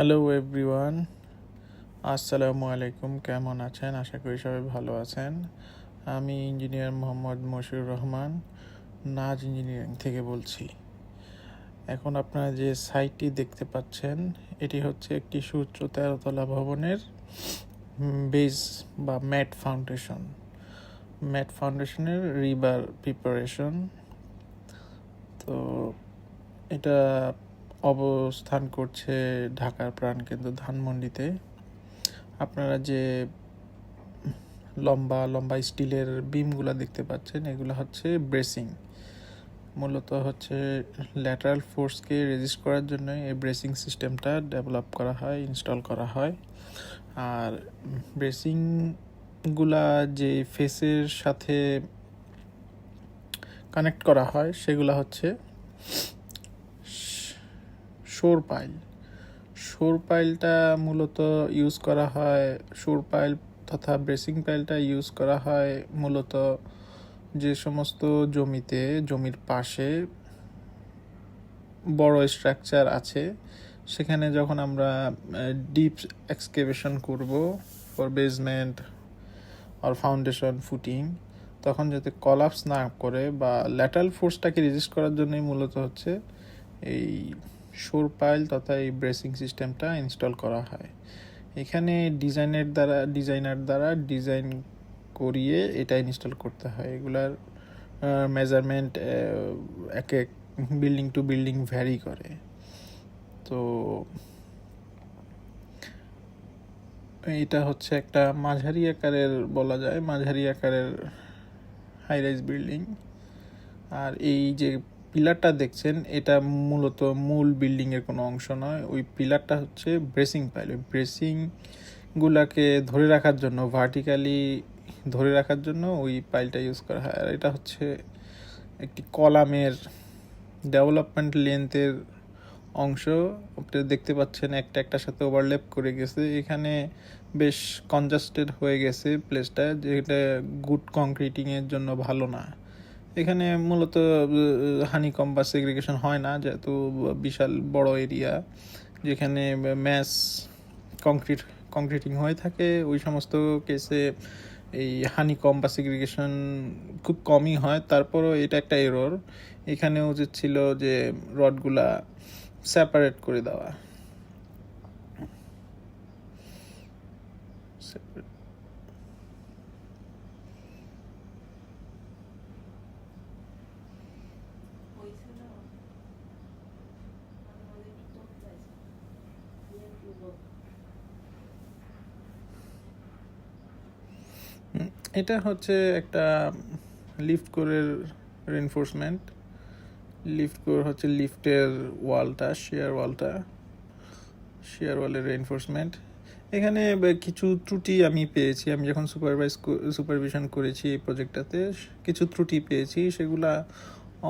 Hello everyone আসসালামু আলাইকুম কেমন আছেন? আশা করি সবাই ভালো আছেন। আমি ইঞ্জিনিয়ার মোহাম্মদ মশিউর রহমান, নাজ ইঞ্জিনিয়ারিং থেকে বলছি। এখন আপনারা যে সাইটটি দেখতে পাচ্ছেন, এটি হচ্ছে একটি সুউচ্চ তেরোতলা ভবনের বেস বা ম্যাট ফাউন্ডেশন ম্যাট ফাউন্ডেশনের রিবার প্রিপারেশন তো এটা অবস্থান করছে ঢাকার প্রাণকেন্দ্র ধানমন্ডিতে। আপনারা যে লম্বা লম্বা স্টিলের বিমগুলো দেখতে পাচ্ছেন, এগুলো হচ্ছে ব্রেসিং। মূলত হচ্ছে ল্যাটারাল ফোর্সকে রেজিস্ট করার জন্য এই ব্রেসিং সিস্টেমটা ডেভেলপ করা হয়, ইনস্টল করা হয়। আর ব্রেসিংগুলা যে ফেসের সাথে কানেক্ট করা হয়, সেগুলো হচ্ছে শোর পাইল শোর পাইলটা মূলত ইউজ করা হয় শোর পাইল তথা ব্রেসিং পাইলটা ইউজ করা হয় মূলত যে সমস্ত জমিতে, জমির পাশে বড় স্ট্রাকচার আছে। সেখানে যখন আমরা ডিপ এক্সকেভেশন করব ফর বেসমেন্ট আর ফাউন্ডেশন ফুটিং তখন যাতে কলাপস না করে বা ল্যাটাল ফোর্সটাকে রেজিস্ট করার জন্যই মূলত হচ্ছে এই শোর পাইল তথা এই ব্রেসিং সিস্টেমটা ইনস্টল করা হয়। এখানে ডিজাইনের দ্বারা, ডিজাইনার দ্বারা ডিজাইন করিয়ে এটা ইনস্টল করতে হয়। এগুলার মেজারমেন্ট এক এক বিল্ডিং টু বিল্ডিং ভ্যারি করে। তো এটা হচ্ছে একটা মাঝারি আকারের বলা যায়, মাঝারি আকারের হাই রাইজ বিল্ডিং আর এই যে পিলারটা দেখছেন, এটা মূলত মূল বিল্ডিংয়ের কোনো অংশ নয়। ওই পিলারটা হচ্ছে ব্রেসিং পাইল। ওই ব্রেসিংগুলাকে ধরে রাখার জন্য, ভার্টিক্যালি ধরে রাখার জন্য ওই পাইলটা ইউজ করা হয়। আর এটা হচ্ছে একটি কলামের ডেভেলপমেন্ট লেন্থের অংশ। আপনারা দেখতে পাচ্ছেন একটা একটার সাথে ওভারল্যাপ করে গেছে। এখানে বেশ কনজাস্টেড হয়ে গেছে প্লেসটা, যেটা গুড কংক্রিটিংয়ের জন্য ভালো না। এখানে মূলত হানিকম বা সেগ্রিগেশন হয় না, যেহেতু বিশাল বড় এরিয়া যেখানে ম্যাস কংক্রিট কংক্রিটিং হয়ে থাকে। ওই সমস্ত কেসে এই হানিকম বা সেগ্রিগেশন খুব কমই হয়। তারপরও এটা একটা এরর এখানে উচিত ছিল যে রডগুলা সেপারেট করে দেওয়া। এটা হচ্ছে একটা লিফট কোরের রেনফোর্সমেন্ট লিফট কোর হচ্ছে লিফটের ওয়ালটা শেয়ার ওয়ালটা। শেয়ার ওয়ালের রেনফোর্সমেন্ট এখানে কিছু ত্রুটি আমি পেয়েছি। আমি যখন সুপারভাইজ সুপারভিশন করেছি এই প্রজেক্টটাতে কিছু ত্রুটি পেয়েছি। সেগুলা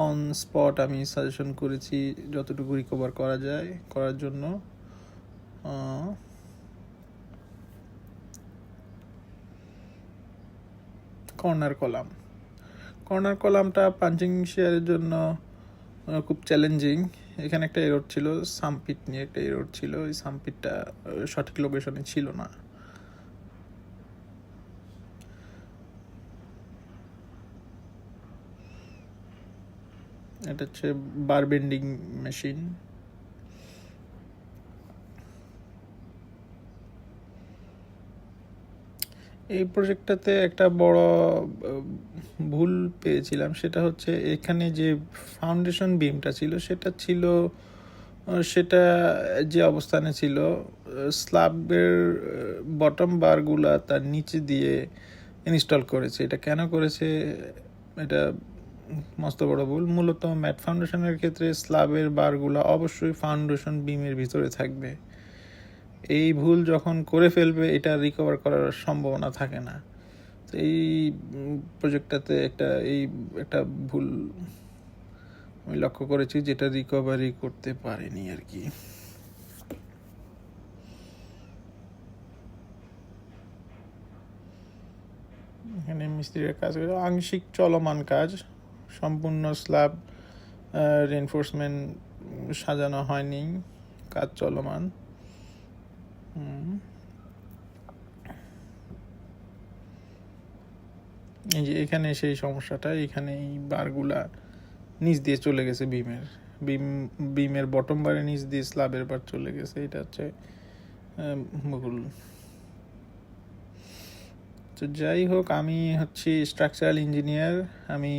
অন স্পট আমি সাজেশন করেছি যতটুকু রিকভার করা যায়, করার জন্য। Corner column. কর্নার কলামটা পাঞ্চিং শেয়ারের জন্য খুব চ্যালেঞ্জিং এখানে একটা এরোড ছিল, সামপিট নিয়ে একটা এরোড ছিল। ওই সামপিটটা সঠিক লোকেশনে ছিল না। এটা হচ্ছে বার বেন্ডিং মেশিন এই প্রজেক্টটাতে একটা বড় ভুল পেয়েছিলাম। সেটা হচ্ছে এখানে যে ফাউন্ডেশন বিমটা ছিল, সেটা ছিল সেটা যে অবস্থানে ছিল স্ল্যাবের বটম বারগুলা তার নিচে দিয়ে ইনস্টল করেছে। এটা কেন করেছে? এটা মস্ত বড় ভুল। মূলত ম্যাট ফাউন্ডেশনের ক্ষেত্রে স্ল্যাবের বারগুলা অবশ্যই ফাউন্ডেশন বিমের ভিতরে থাকবে। এই ভুল যখন করে ফেলবে, এটা রিকভার করার সম্ভাবনা থাকে না তো এই প্রজেক্টটাতে একটা, এই একটা ভুল আমি লক্ষ্য করেছি, যেটা রিকভারি করতে পারেনি আর কি এখানে মিস্ত্রির কাজ করে, আংশিক চলমান কাজ, সম্পূর্ণ স্ল্যাব রেনফোর্সমেন্ট সাজানো হয়নি, কাজ চলমান। এই যে এখানে সেই সমস্যাটা এখানে এই বারগুলা নিচ দিয়ে চলে গেছে বিমের বিম বিমের বটম বারে নিচ দিয়ে স্ল্যাবের বার চলে গেছে। এটা হচ্ছে ভুল তো যাই হোক, আমি হচ্ছি স্ট্রাকচারাল ইঞ্জিনিয়ার আমি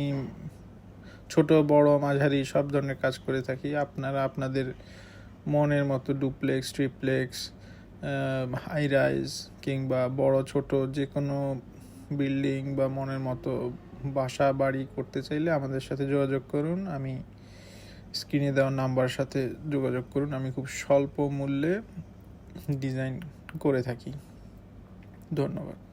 ছোট, বড়, মাঝারি সব ধরনের কাজ করে থাকি। আপনারা আপনাদের মনের মতো ডুপ্লেক্স ট্রিপ্লেক্স হাই রাইজ কিংবা বড়, ছোট যে কোনো বিল্ডিং বা মনের মতো বাসা, বাড়ি করতে চাইলে আমাদের সাথে যোগাযোগ করুন। আমি স্ক্রিনে দেওয়া নাম্বার সাথে যোগাযোগ করুন। আমি খুব স্বল্প মূল্যে ডিজাইন করে থাকি। ধন্যবাদ।